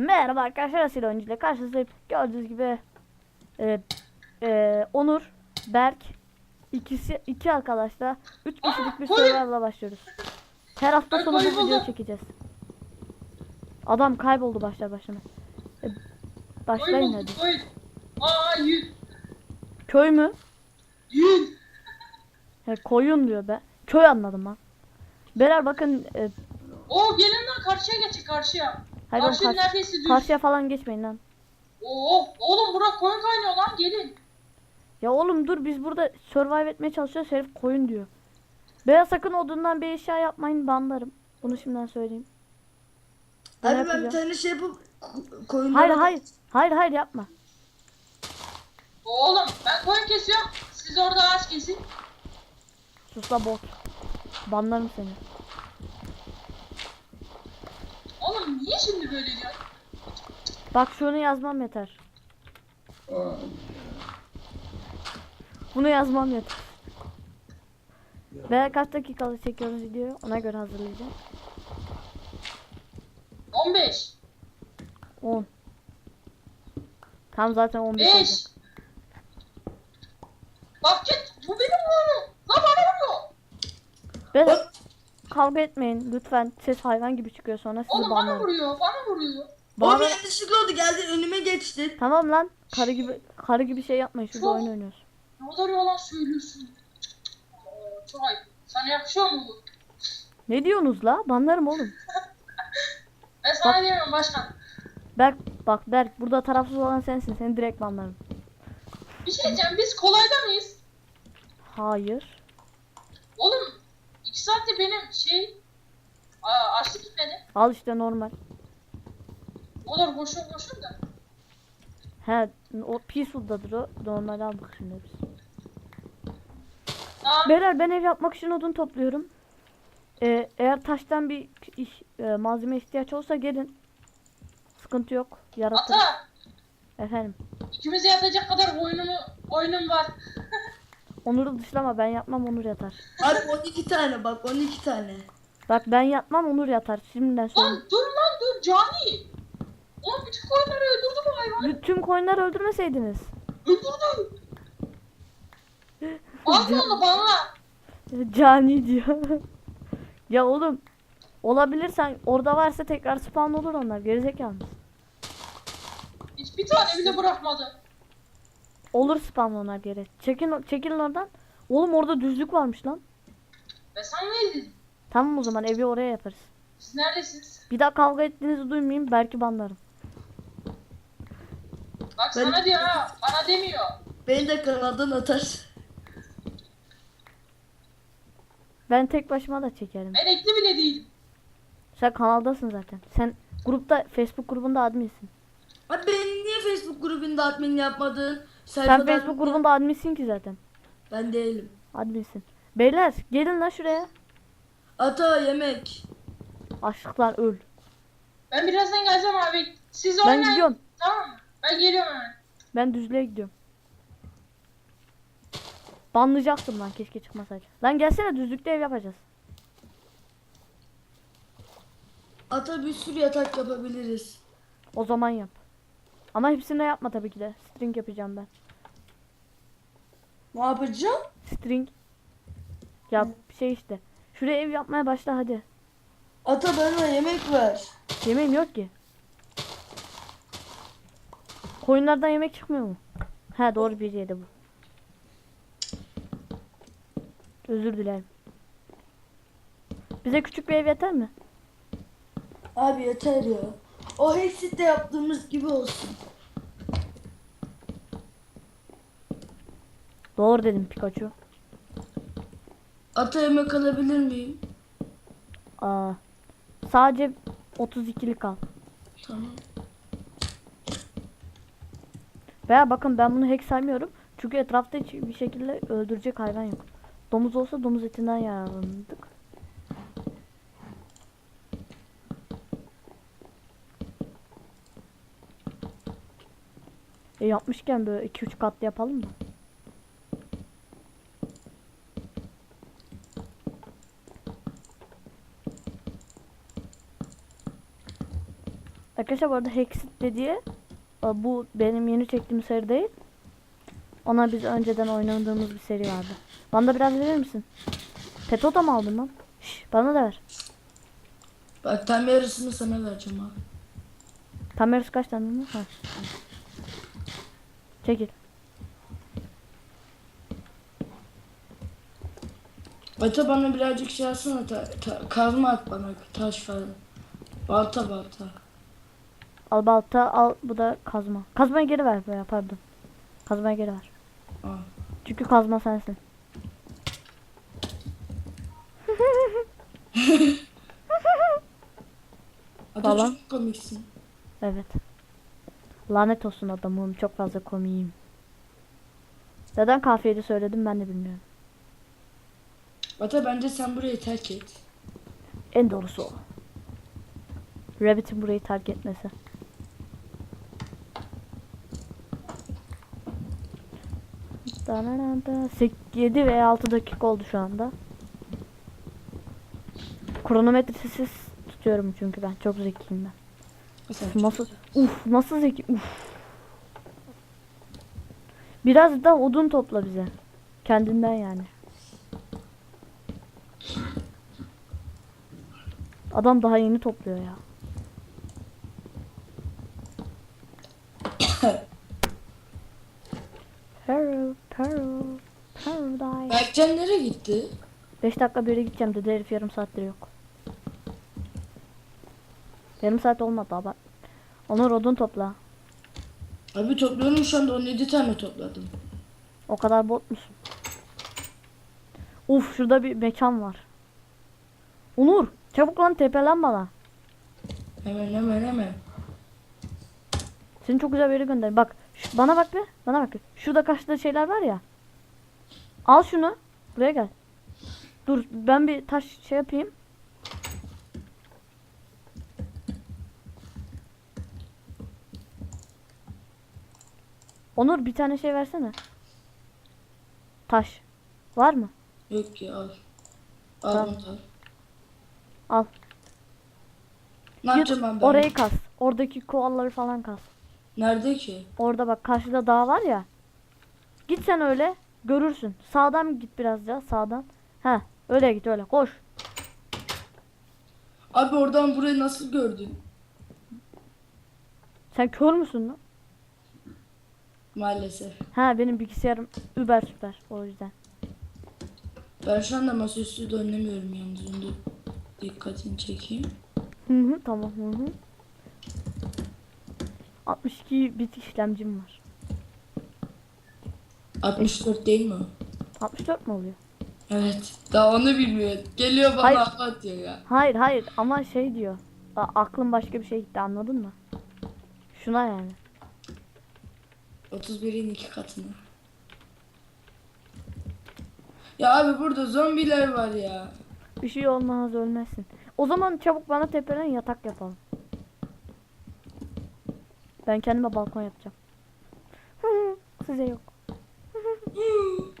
Merhaba arkadaşlar Asil Oyuncu ile karşınızdayım. Gördüğünüz gibi e, e, Onur, Berk ikisi iki arkadaşla üç kişilik bir serverla başlıyoruz. Her hafta sonu bir video çekeceğiz. Adam kayboldu başlar başlamaz. E, başlayın hadi. Aa. Köy mü? Yün. He, koyun diyor be. Köy anladım ben. Beyler bakın e, Oo gelin lan karşıya geçin karşıya. Hayır oğlum, Karşı karşı- neredeyse düz. karşıya falan geçmeyin lan. Oo oğlum bura koyun kaynıyor lan gelin. Ya oğlum dur biz burada survive etmeye çalışıyoruz herif koyun diyor. Beyaz sakın odundan bir eşya yapmayın banlarım. Bunu şimdiden söyleyeyim. Ben Abi ben bir yapacağım. tane şey yapıp ko- koyunlara... Hayır hayır. Hayır hayır yapma. Oğlum ben koyun kesiyorum. Siz orada ağaç kesin. Sus la bot. Banlarım seni. Oğlum diyor? Bak şunu yazmam yeter. Bunu yazmam yeter. Veya kaç dakikalı çekiyoruz videoyu ona göre hazırlayacağım. 15. 10. Tam zaten 15 oldu. 5. Bak git bu benim oğlum. Lan bana vuruyor. Ve kavga etmeyin lütfen. Ses hayvan gibi çıkıyor sonra sizi Oğlum bana banlarım. vuruyor. Bana vuruyor. Bana- Oğlum yanlışlıkla oldu geldi önüme geçti. Tamam lan. Karı gibi karı gibi şey yapmayın. Şurada Çok- oyun oynuyoruz. Ne kadar yalan söylüyorsun. Ayıp. Sana yakışıyor mu bu? Ne diyorsunuz la? Banlarım oğlum. Ben sana diyemem başkan. Berk bak Berk burada tarafsız olan sensin. Seni direkt banlarım. Bir şey diyeceğim biz kolayda mıyız? Hayır. Oğlum 2 saatte benim şey Aa, açlık gitmedi. Al işte normal. O kadar boşun boşun da. He o peaceful'dadır o. Normal al bak şimdi. Tamam. Beyler ben ev yapmak için odun topluyorum. Ee, eğer taştan bir iş, e, malzeme ihtiyaç olsa gelin. Sıkıntı yok. Yaratırız. Ata Efendim. ikimize yatacak kadar oyunumu oyunum var. Onur'u dışlama ben yapmam Onur yatar. Abi 12 tane bak 12 tane. Bak ben yapmam Onur yatar. Şimdiden söyleyeyim. Lan dur lan dur cani. Oğlum bütün koyunları öldürdü bu hayvan. Tüm koyunları öldürmeseydiniz. Öldürdü. Al onu bana. Cani diyor. ya oğlum olabilirsen orada varsa tekrar spawn olur onlar gerizekalı mısın? Hiçbir tane bile bırakmadı. Olur spawn onlar geri. Çekin çekilin oradan. Oğlum orada düzlük varmış lan. Ben sana ne dedim? Tamam o zaman evi oraya yaparız. Siz neredesiniz? Bir daha kavga ettiğinizi duymayayım belki banlarım. Bak Ben- sana diyor ha. Bana demiyor. Beni de kanaldan atar. Ben tek başıma da çekerim. Ben ekli bile değilim. Sen kanaldasın zaten. Sen grupta Facebook grubunda adminsin. Abi beni niye Facebook grubunda admin yapmadın? Sen Sayfada Facebook grubunda adminsin ki zaten. Ben değilim. Adminsin. Beyler gelin lan şuraya. Ata yemek. Açlıklar öl. Ben birazdan geleceğim abi. Siz Ben oynayın. gidiyorum. Tamam mı? Ben geliyorum hemen. Ben düzlüğe gidiyorum. Banlayacaktım lan keşke çıkmasaydı. Lan gelsene düzlükte ev yapacağız. Ata bir sürü yatak yapabiliriz. O zaman yap. Ama hepsini yapma tabii ki de. String yapacağım ben. Ne yapacağım? String. Ya şey işte. Şuraya ev yapmaya başla hadi. Ata bana yemek ver. Yemeğim yok ki. Koyunlardan yemek çıkmıyor mu? He doğru bir yedi bu. Özür dilerim. Bize küçük bir ev yeter mi? Abi yeter ya. O Hexit'te yaptığımız gibi olsun. Doğru dedim Pikachu. Ata yemek alabilir miyim? Aa, sadece 32'lik al. Tamam. Veya bakın ben bunu hack saymıyorum. Çünkü etrafta hiç bir şekilde öldürecek hayvan yok. Domuz olsa domuz etinden yararlanırdık. E yapmışken böyle 2-3 katlı yapalım mı? Arkadaşlar bu arada Hexit dediği e, bu benim yeni çektiğim seri değil. Ona biz önceden oynadığımız bir seri vardı. Bana da biraz verir misin? Peto da mı aldın lan? Şş, bana da ver. Bak tam yarısını sana vereceğim abi. Tam yarısı kaç tane mi? Ha. Çekil. Ata bana birazcık şey atsana. Ta, ta- kazma at bana. Taş falan. Balta balta. Al balta al bu da kazma. Kazmayı geri ver böyle pardon. Kazmayı geri ver. Al. Çünkü kazma sensin. Ata Falan. çok komiksin. Evet. Lanet olsun adamım çok fazla komiyim. Neden kafiyeli söyledim ben de bilmiyorum. Ata bence sen burayı terk et. En doğrusu o. Rabbit'in burayı terk etmesi. Danaranda. 7 veya 6 dakika oldu şu anda. Kronometresiz tutuyorum çünkü ben. Çok zekiyim ben. Nasıl? Uf nasıl zeki? Uf. Biraz da odun topla bize. Kendinden yani. Adam daha yeni topluyor ya. Paro, paro, paradise. Berkcan nereye gitti? 5 dakika bir yere gideceğim dedi herif yarım saattir yok. Yarım saat olmadı abi. Onur odun topla. Abi topluyorum şu anda 17 tane topladım. O kadar bot musun? Uf şurada bir mekan var. Onur çabuk lan tepelen bana. Hemen hemen hemen. Seni çok güzel bir yere gönder. Bak şu- bana bak be. Bana bak. Şurada karşıda şeyler var ya. Al şunu. Buraya gel. Dur ben bir taş şey yapayım. Onur bir tane şey versene. Taş. Var mı? Yok ki al. Al Tamam. bunu al. Ne yapacağım ben? orayı kas. Oradaki koalları falan kas. Nerede ki? Orada bak karşıda dağ var ya. Git sen öyle görürsün. Sağdan git biraz daha sağdan. He öyle git öyle koş. Abi oradan burayı nasıl gördün? Sen kör müsün lan? Maalesef. Ha benim bilgisayarım über süper o yüzden. Ben şu anda masaüstü de oynamıyorum yalnız. Onu da dikkatini çekeyim. Hı hı tamam hı hı. 62 bit işlemcim var. 64 değil mi o? 64 mu oluyor? Evet. Daha onu bilmiyor. Geliyor bana Hayır. hava atıyor ya. Hayır hayır ama şey diyor. A- aklım başka bir şey gitti anladın mı? Şuna yani. 31'in iki katını. Ya abi burada zombiler var ya. Bir şey olmaz ölmezsin. O zaman çabuk bana tepelen yatak yapalım. Ben kendime balkon yapacağım. Size yok.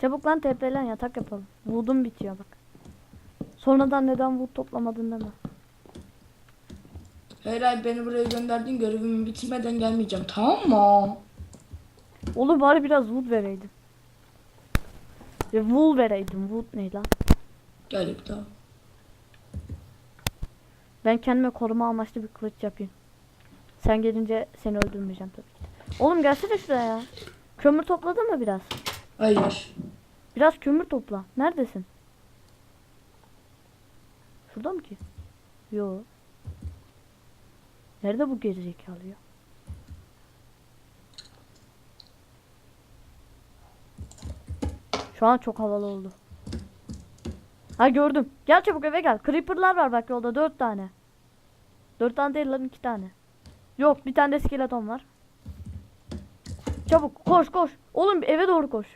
çabuk lan tepelen yatak yapalım. Wood'um bitiyor bak. Sonradan neden wood toplamadın deme. Hayır beni buraya gönderdin görevimi bitirmeden gelmeyeceğim tamam mı? Oğlum bari biraz wood vereydin. Ya wool vereydin. Wood ne lan? Gel bir daha. Ben kendime koruma amaçlı bir kılıç yapayım. Sen gelince seni öldürmeyeceğim tabii ki. Oğlum gelsene şuraya ya. Kömür topladın mı biraz? Hayır. Biraz kömür topla. Neredesin? Şurada mı ki? Yo. Nerede bu gerizekalı ya? Şu an çok havalı oldu. Ha gördüm. Gel çabuk eve gel. Creeper'lar var bak yolda dört tane. Dört tane değil lan iki tane. Yok bir tane de skeleton var. Çabuk koş koş. Oğlum eve doğru koş.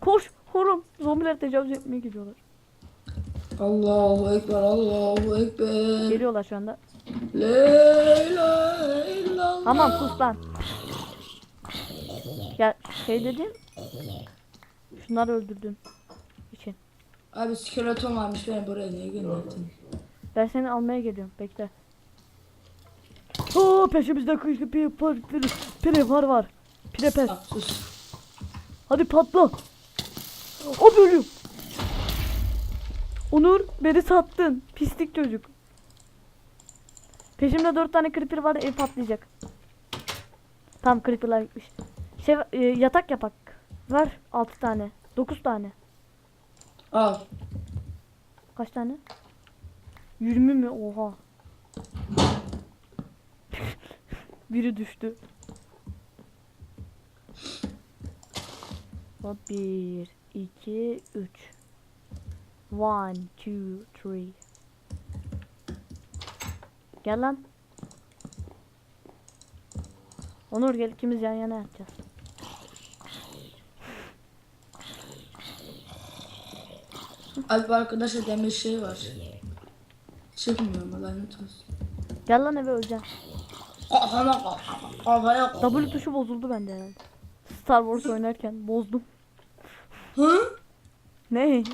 Koş oğlum. Zombiler tecavüz etmeye gidiyorlar. Allahu Ekber Allahu Ekber. Geliyorlar şu anda. La ilahe illallah. Tamam sus lan. Gel şey dedim. Şunları öldürdün. için. Abi skeleton varmış beni buraya niye gönderdin? Ben seni almaya geliyorum. Bekle. Allah peşimizde kışkı pi par pire var var. Pire pes. Sus. Hadi patla. O bölüm. Onur beni sattın. Pislik çocuk. Peşimde dört tane creeper var ev patlayacak. Tam creeperlar gitmiş. Şey e, yatak yapak. Ver altı tane. Dokuz tane. Al. Kaç tane? 20 mi? Oha. Biri düştü. Hop 1 2 3 1 2 3 Gel lan. Onur gel ikimiz yan yana yatacağız. Abi bu arkadaşa demir şey var. Çıkmıyor mu lanet olsun. Gel lan eve öleceksin. Kafana kafaya W tuşu bozuldu bende herhalde. Star Wars oynarken bozdum. Hı? Ne?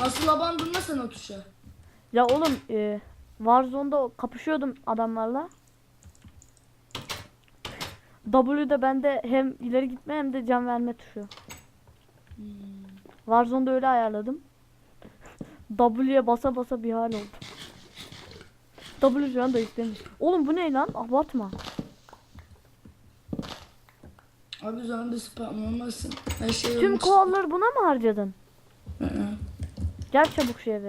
Nasıl abandın lan sen o tuşa? Ya oğlum e, Warzone'da kapışıyordum adamlarla. W'de bende hem ileri gitme hem de can verme tuşu. Warzone'da öyle ayarladım. W'ye basa basa bir hal oldu. W şu anda istemiş. Oğlum bu ne lan? Abartma. Abi zanda spamlamasın. Her şey Tüm olmuş. buna mı harcadın? Hı. Gel çabuk şu eve.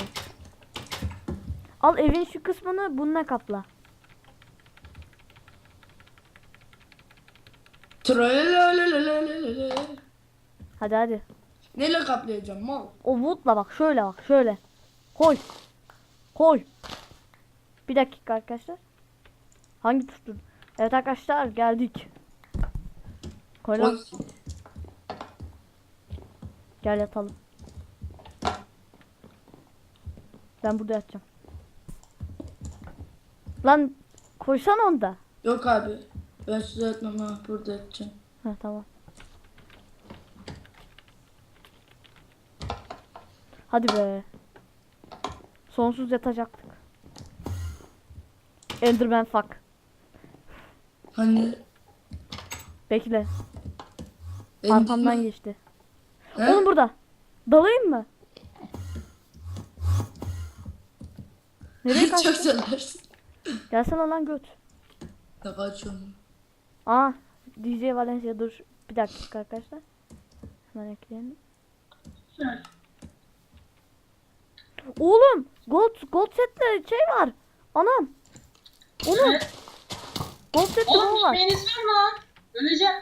Al evin şu kısmını bununla kapla. Hadi hadi. Neyle kaplayacağım mal? O wood'la bak şöyle bak şöyle. Koy. Koy. Bir dakika arkadaşlar. Hangi tuştu? Evet arkadaşlar geldik. Koy lan. Gel yatalım. Ben burada yatacağım. Lan koysan onda. Yok abi. Ben size etmem ha burada edeceğim. Ha tamam. Hadi be. Sonsuz yatacaktık. Enderman fuck. Hani Bekle. Ender- Arkamdan geçti. He? Oğlum burada. Dalayım mı? Nereye Çok kaçtın? seversin. Gelsene lan göt. Ya kaçıyorum. Aa DJ Valencia dur. Bir dakika arkadaşlar. Hemen ekleyelim. Oğlum gold gold setle şey var. Anam. Evet. Gold setle Oğlum var. gitmeniz var mı? Öleceğim.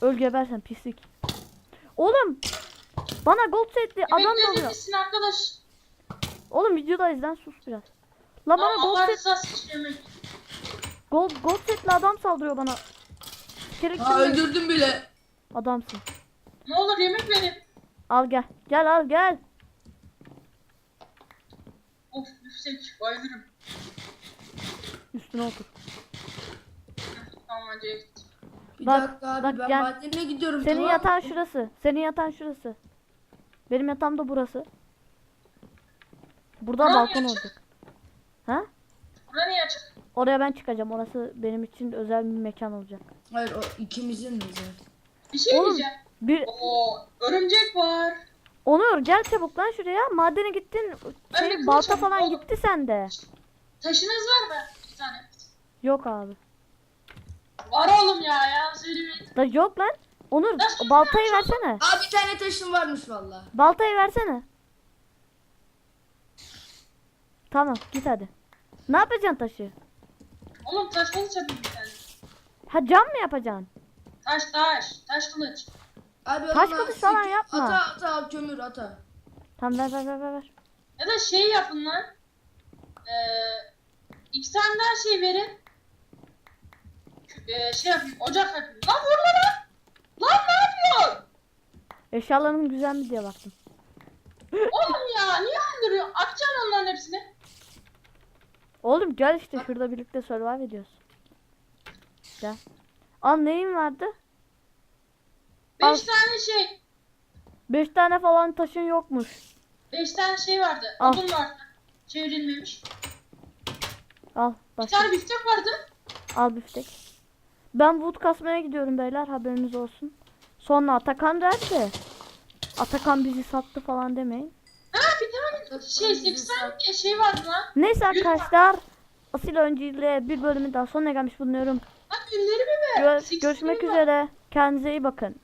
Öl gebersen pislik. Oğlum. Bana gold setli adam Yemekleri dalıyor. gitsin arkadaş. Oğlum videoda izlen sus biraz. Lan bana gold set gold gold setli adam saldırıyor bana. Gerekli Ha öldürdüm bile. adamsın. Ne olur yemek verin. Al gel. Gel al gel. Of yüksek bayılırım. Üstüne otur. Tamam hadi evet. Bir Bak, dakika abi bak ben gel. madene gidiyorum Senin tamam yatağın şurası. Senin yatağın şurası. Benim yatağım da burası. Burada Buram balkon açık. olacak. Ha? Bura niye açık? Oraya ben çıkacağım. Orası benim için özel bir mekan olacak. Hayır o ikimizin mi zaten? Bir şey Oğlum. diyeceğim. Bir Oo örümcek var. Onur gel çabuk lan şuraya. Madene gittin. Şey balta aldım, falan oğlum. gitti sende. Taşınız var mı? Bir tane. Yok abi. Var oğlum ya ya söylemeyin. Da yok lan. Onur Nasıl baltayı yapacağım? versene. Aa bir tane taşım varmış valla. Baltayı versene. Tamam git hadi. Ne yapacaksın taşı? Oğlum taş kılıç yapayım bir tane. Ha cam mı yapacaksın? Taş taş. Taş kılıç. Abi o Taş kılıç falan yapma. Ata ata al kömür ata. Tamam ver ver ver ver. ver. Ya da şey yapın lan. Ee, iki tane daha şey verin. Ee, şey yapayım. Ocak yapayım. Lan vur lan. Lan ne yapıyorsun? Eşyaların güzel mi diye baktım. Oğlum ya niye öldürüyor? Atacaksın onların hepsini. Oğlum gel işte şurada birlikte survive ediyoruz. Gel. Al neyin vardı? Al. Beş tane şey. 5 tane falan taşın yokmuş. Beş tane şey vardı. Al. Odun vardı. Çevrilmemiş. Al Bir başka. tane biftek vardı. Al biftek. Ben wood kasmaya gidiyorum beyler haberiniz olsun. Sonra Atakan derse Atakan bizi sattı falan demeyin. Ha bir tane şey 8 tane şey vardı lan. Neyse arkadaşlar Asil önceliğe bir bölümün daha sonuna gelmiş bulunuyorum. Lan günleri mi be? Gö- Sekiz görüşmek üzere. Kendinize iyi bakın.